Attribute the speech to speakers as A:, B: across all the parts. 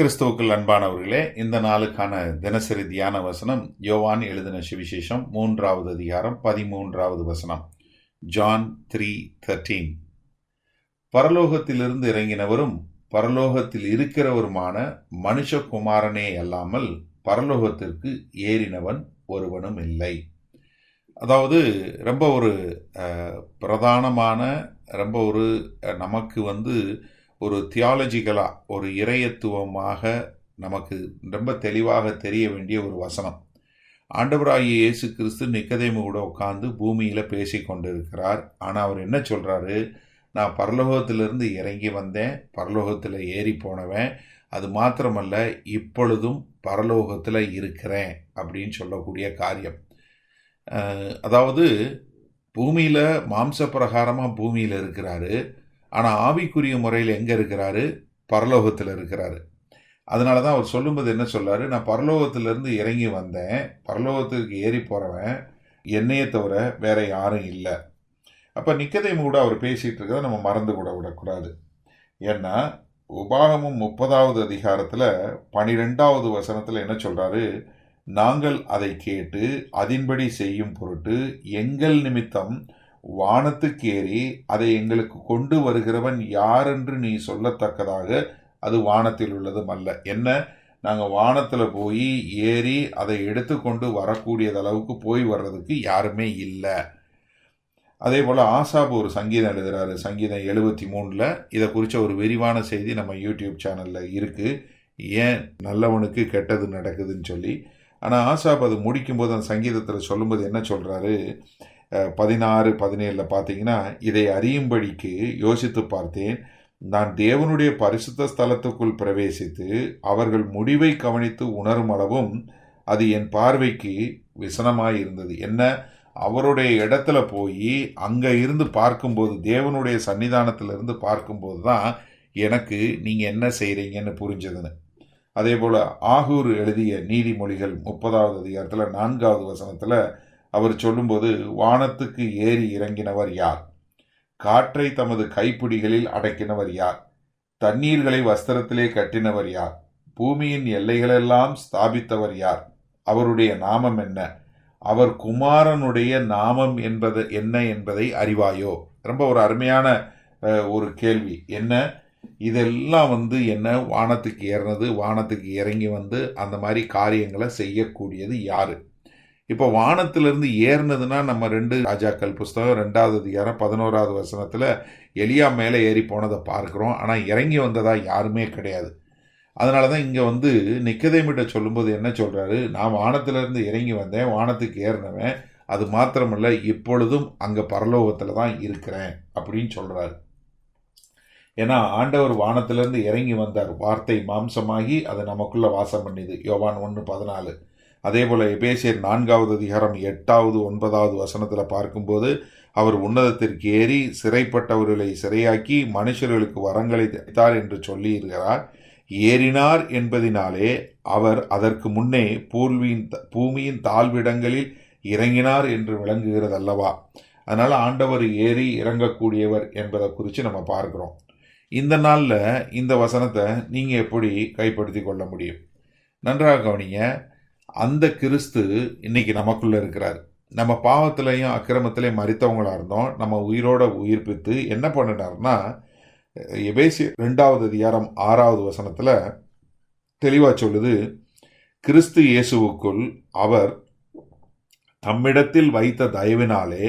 A: கிறிஸ்துவுக்குள் அன்பானவர்களே இந்த நாளுக்கான தினசரி தியான வசனம் யோவான் எழுதின சுவிசேஷம் மூன்றாவது அதிகாரம் பதிமூன்றாவது வசனம் ஜான் த்ரீ தேர்ட்டீன். பரலோகத்திலிருந்து இறங்கினவரும் பரலோகத்தில் இருக்கிறவருமான மனுஷகுமாரனே அல்லாமல் பரலோகத்திற்கு ஏறினவன் ஒருவனும் இல்லை. அதாவது ரொம்ப ஒரு பிரதானமான ரொம்ப ஒரு நமக்கு வந்து ஒரு தியாலஜிக்கலாக ஒரு இறையத்துவமாக நமக்கு ரொம்ப தெளிவாக தெரிய வேண்டிய ஒரு வசனம். ஆண்டவராகிய இயேசு கிறிஸ்து நிக்கதேமு கூட உட்காந்து பூமியில் பேசி கொண்டிருக்கிறார். ஆனால் அவர் என்ன சொல்கிறாரு நான் பரலோகத்திலிருந்து இறங்கி வந்தேன். பரலோகத்தில் ஏறி போனவன். அது மாத்திரமல்ல இப்பொழுதும் பரலோகத்தில் இருக்கிறேன் அப்படின்னு சொல்லக்கூடிய காரியம். அதாவது பூமியில் மாம்ச பிரகாரமாக பூமியில் இருக்கிறாரு. ஆனால் ஆவிக்குரிய முறையில் எங்கே இருக்கிறாரு? பரலோகத்தில் இருக்கிறாரு. அதனால தான் அவர் சொல்லும்போது என்ன சொல்றாரு? நான் பரலோகத்திலேருந்து இறங்கி வந்தேன். பரலோகத்துக்கு ஏறி போகிறவன் என்னையே தவிர வேற யாரும் இல்லை. அப்போ நிக்கதையும் கூட அவர் பேசிகிட்டு இருக்கிறத நம்ம மறந்து கூட விடக்கூடாது. ஏன்னா உபாகமும் முப்பதாவது அதிகாரத்தில் பனிரெண்டாவது வசனத்தில் என்ன சொல்கிறாரு நாங்கள் அதை கேட்டு அதின்படி செய்யும் பொருட்டு எங்கள் நிமித்தம் வானத்துக்கு ஏறி அதை எங்களுக்கு கொண்டு வருகிறவன் யாரென்று நீ சொல்லத்தக்கதாக அது வானத்தில் உள்ளதும் அல்ல. என்ன? நாங்கள் வானத்தில் போய் ஏறி அதை எடுத்துக்கொண்டு வரக்கூடியது அளவுக்கு போய் வர்றதுக்கு யாருமே இல்லை. அதே போல் ஆசாப் ஒரு சங்கீதம் எழுதுகிறாரு சங்கீதம் எழுபத்தி மூணில் இதை குறித்த ஒரு விரிவான செய்தி நம்ம யூடியூப் சேனலில் இருக்குது ஏன்? நல்லவனுக்கு கெட்டது நடக்குதுன்னு சொல்லி. ஆனால் ஆசாப் அது முடிக்கும்போது அந்த சங்கீதத்தில் சொல்லும்போது என்ன சொல்கிறாரு பதினாறு பதினேழில் பார்த்தீங்கன்னா இதை அறியும்படிக்கு யோசித்து பார்த்தேன். நான் தேவனுடைய பரிசுத்த ஸ்தலத்துக்குள் பிரவேசித்து அவர்கள் முடிவை கவனித்து உணரும் அளவும் அது என் பார்வைக்கு விசனமாக இருந்தது என்ன? அவருடைய இடத்துல போய் அங்கே இருந்து பார்க்கும்போது தேவனுடைய சன்னிதானத்திலிருந்து பார்க்கும்போது தான் எனக்கு நீங்கள் என்ன செய்கிறீங்கன்னு புரிஞ்சதுன்னு. அதே போல் ஆகூர் எழுதிய நீதிமொழிகள் முப்பதாவது அதிகாரத்தில் நான்காவது வசனத்தில் அவர் சொல்லும்போது வானத்துக்கு ஏறி இறங்கினவர் யார்? காற்றை தமது கைப்பிடிகளில் அடக்கினவர் யார்? தண்ணீர்களை வஸ்திரத்திலே கட்டினவர் யார்? பூமியின் எல்லைகளெல்லாம் ஸ்தாபித்தவர் யார்? அவருடைய நாமம் என்ன? அவர் குமாரனுடைய நாமம் என்பது என்ன என்பதை அறிவாயோ? ரொம்ப ஒரு அருமையான ஒரு கேள்வி. என்ன? இதெல்லாம் வந்து என்ன? வானத்துக்கு ஏறினது வானத்துக்கு இறங்கி வந்து அந்த மாதிரி காரியங்களை செய்யக்கூடியது யாரு? இப்போ வானத்திலிருந்து ஏறினதுன்னா நம்ம ரெண்டு ராஜாக்கள் புஸ்தகம் ரெண்டாவது அதிகாரம் பதினோராவது வசனத்தில் எலியா மேலே ஏறி போனதை பார்க்குறோம். ஆனால் இறங்கி வந்ததா யாருமே கிடையாது. அதனால தான் இங்கே வந்து நிக்கதேமிட்ட சொல்லும்போது என்ன சொல்கிறாரு நான் வானத்திலிருந்து இறங்கி வந்தேன் வானத்துக்கு ஏறினவன். அது மாத்திரமல்ல இப்பொழுதும் அங்கே பரலோகத்தில் தான் இருக்கிறேன் அப்படின்னு சொல்கிறாரு ஏன்னா ஆண்டவர் வானத்திலிருந்து இறங்கி வந்தார். வார்த்தை மாம்சமாகி அது நமக்குள்ளே வாசம் பண்ணிது. யோவான் ஒன்று பதினாலு. அதே போல் எபேசியர் நான்காவது அதிகாரம் எட்டாவது ஒன்பதாவது வசனத்தில் பார்க்கும்போது அவர் உன்னதத்திற்கு ஏறி சிறைப்பட்டவர்களை சிறையாக்கி மனுஷர்களுக்கு வரங்களை தைத்தார் என்று சொல்லியிருக்கிறார். ஏறினார் என்பதினாலே அவர் அதற்கு முன்னே பூர்வியின் பூமியின் தாழ்விடங்களில் இறங்கினார் என்று விளங்குகிறது அல்லவா அதனால் ஆண்டவர் ஏறி இறங்கக்கூடியவர் என்பதை குறித்து நம்ம பார்க்குறோம். இந்த நாளில் இந்த வசனத்தை நீங்கள் எப்படி கைப்படுத்தி கொள்ள முடியும்? நன்றாக கவனிங்க. அந்த கிறிஸ்து இன்னைக்கு நமக்குள்ளே இருக்கிறார். நம்ம பாவத்திலையும் அக்கிரமத்திலையும் மறித்தவங்களாக இருந்தோம். நம்ம உயிரோட உயிர்ப்பித்து என்ன பண்ணினார்னா எபேசி ரெண்டாவது அதிகாரம் ஆறாவது வசனத்தில் தெளிவாக சொல்லுது கிறிஸ்து இயேசுவுக்குள் அவர் தம்மிடத்தில் வைத்த தயவினாலே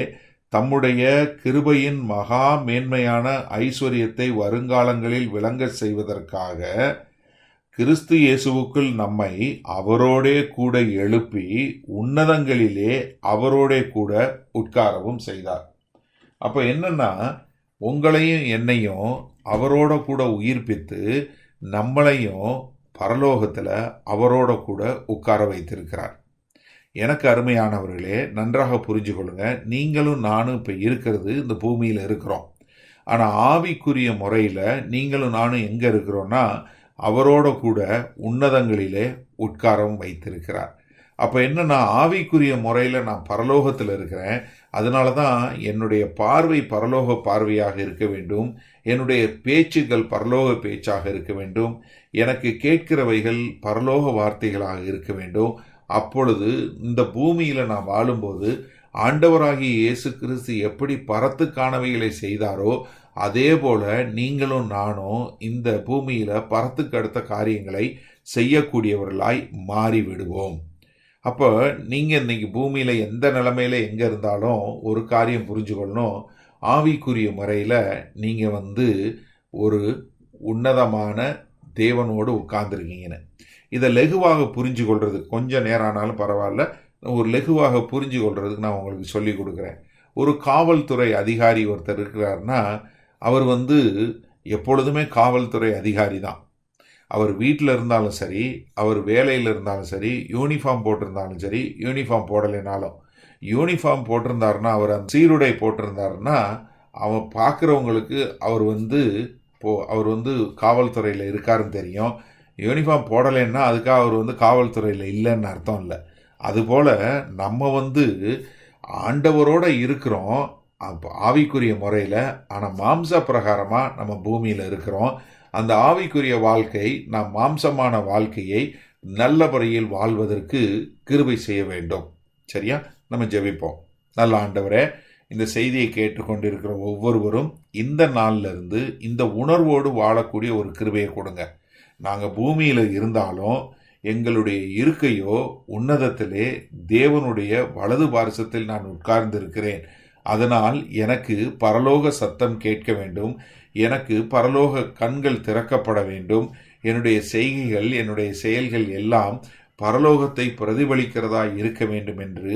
A: தம்முடைய கிருபையின் மகா மேன்மையான ஐஸ்வர்யத்தை வருங்காலங்களில் விளங்க செய்வதற்காக கிறிஸ்து இயேசுவுக்குள் நம்மை அவரோடே கூட எழுப்பி உன்னதங்களிலே அவரோடே கூட உட்காரவும் செய்தார். அப்போ என்னன்னா உங்களையும் என்னையும் அவரோட கூட உயிர்ப்பித்து நம்மளையும் பரலோகத்தில் அவரோட கூட உட்கார வைத்திருக்கிறார். எனக்கு அருமையானவர்களே நன்றாக புரிஞ்சு கொள்ளுங்க. நீங்களும் நானும் இப்போ இருக்கிறது இந்த பூமியில் இருக்கிறோம். ஆனால் ஆவிக்குரிய முறையில் நீங்களும் நானும் எங்கே இருக்கிறோன்னா அவரோட கூட உன்னதங்களிலே உட்காரம் வைத்திருக்கிறார். அப்போ என்ன நான் ஆவிக்குரிய முறையில் நான் பரலோகத்தில் இருக்கிறேன். அதனால தான் என்னுடைய பார்வை பரலோக பார்வையாக இருக்க வேண்டும். என்னுடைய பேச்சுகள் பரலோக பேச்சாக இருக்க வேண்டும். எனக்கு கேட்கிறவைகள் பரலோக வார்த்தைகளாக இருக்க வேண்டும். அப்பொழுது இந்த பூமியில் நான் வாழும்போது ஆண்டவராகிய இயேசு கிறிஸ்து எப்படி பரத்துக்கானவைகளை செய்தாரோ அதே போல நீங்களும் நானும் இந்த பூமியில பரத்துக்கு அடுத்த காரியங்களை செய்யக்கூடியவர்களாய் மாறிவிடுவோம். அப்போ நீங்கள் இன்றைக்கி பூமியில் எந்த நிலமையில் எங்கே இருந்தாலும் ஒரு காரியம் புரிஞ்சுக்கொள்ளணும். ஆவிக்குரிய முறையில் நீங்கள் வந்து ஒரு உன்னதமான தேவனோடு உட்கார்ந்துருக்கீங்கன்னு. இதை லெகுவாக புரிஞ்சு கொள்வது கொஞ்சம் நேரம் ஆனாலும் பரவாயில்ல. ஒரு லெகுவாக புரிஞ்சு கொள்றதுக்கு நான் உங்களுக்கு சொல்லி கொடுக்குறேன். ஒரு காவல்துறை அதிகாரி ஒருத்தர் இருக்கிறாருன்னா அவர் வந்து எப்பொழுதுமே காவல்துறை அதிகாரி தான். அவர் வீட்டில் இருந்தாலும் சரி அவர் வேலையில் இருந்தாலும் சரி யூனிஃபார்ம் போட்டிருந்தாலும் சரி யூனிஃபார்ம் போடலைனாலும் யூனிஃபார்ம் போட்டிருந்தாருன்னா அவர் அந்த சீருடை போட்டிருந்தாருன்னா அவன் பார்க்குறவங்களுக்கு அவர் வந்து போ அவர் வந்து காவல்துறையில் இருக்காருன்னு தெரியும். யூனிஃபார்ம் போடலைன்னா அதுக்காக அவர் வந்து காவல்துறையில் இல்லைன்னு அர்த்தம் இல்லை. அதுபோல் நம்ம வந்து ஆண்டவரோட இருக்கிறோம் ஆவிக்குரிய முறையில் ஆனால் மாம்ச பிரகாரமாக நம்ம பூமியில் இருக்கிறோம். அந்த ஆவிக்குரிய வாழ்க்கை நாம் மாம்சமான வாழ்க்கையை நல்ல முறையில் வாழ்வதற்கு கிருபை செய்ய வேண்டும். சரியா? நம்ம ஜெபிப்போம். நல்ல ஆண்டவரே இந்த செய்தியை கேட்டுக்கொண்டிருக்கிற ஒவ்வொருவரும் இந்த நாள்ல இருந்து இந்த உணர்வோடு வாழக்கூடிய ஒரு கிருபையை கொடுங்க. நாங்கள் பூமியில் இருந்தாலும் எங்களுடைய இருக்கையோ உன்னதத்திலே தேவனுடைய வலது பாரசத்தில் நான் உட்கார்ந்து இருக்கிறேன் அதனால் எனக்கு பரலோக சத்தம் கேட்க வேண்டும். எனக்கு பரலோக கண்கள் திறக்கப்பட வேண்டும். என்னுடைய செய்கைகள் என்னுடைய செயல்கள் எல்லாம் பரலோகத்தை பிரதிபலிக்கிறதா இருக்க வேண்டும் என்று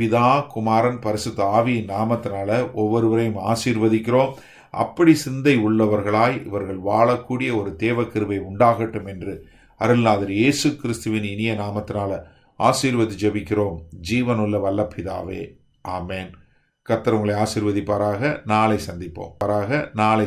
A: பிதா குமாரன் பரிசுத்த ஆவி நாமத்தினால ஒவ்வொருவரையும் ஆசீர்வதிக்கிறோம். அப்படி சிந்தை உள்ளவர்களாய் இவர்கள் வாழக்கூடிய ஒரு தேவ உண்டாகட்டும் என்று அருள்நாதர் இயேசு கிறிஸ்துவின் இனிய நாமத்தினால ஆசீர்வதி ஜபிக்கிறோம். ஜீவனுள்ள வல்ல பிதாவே. ஆமேன். கத்தர் உங்களை ஆசீர்வதிப்பாராக. நாளை சந்திப்போம். பாராக நாளை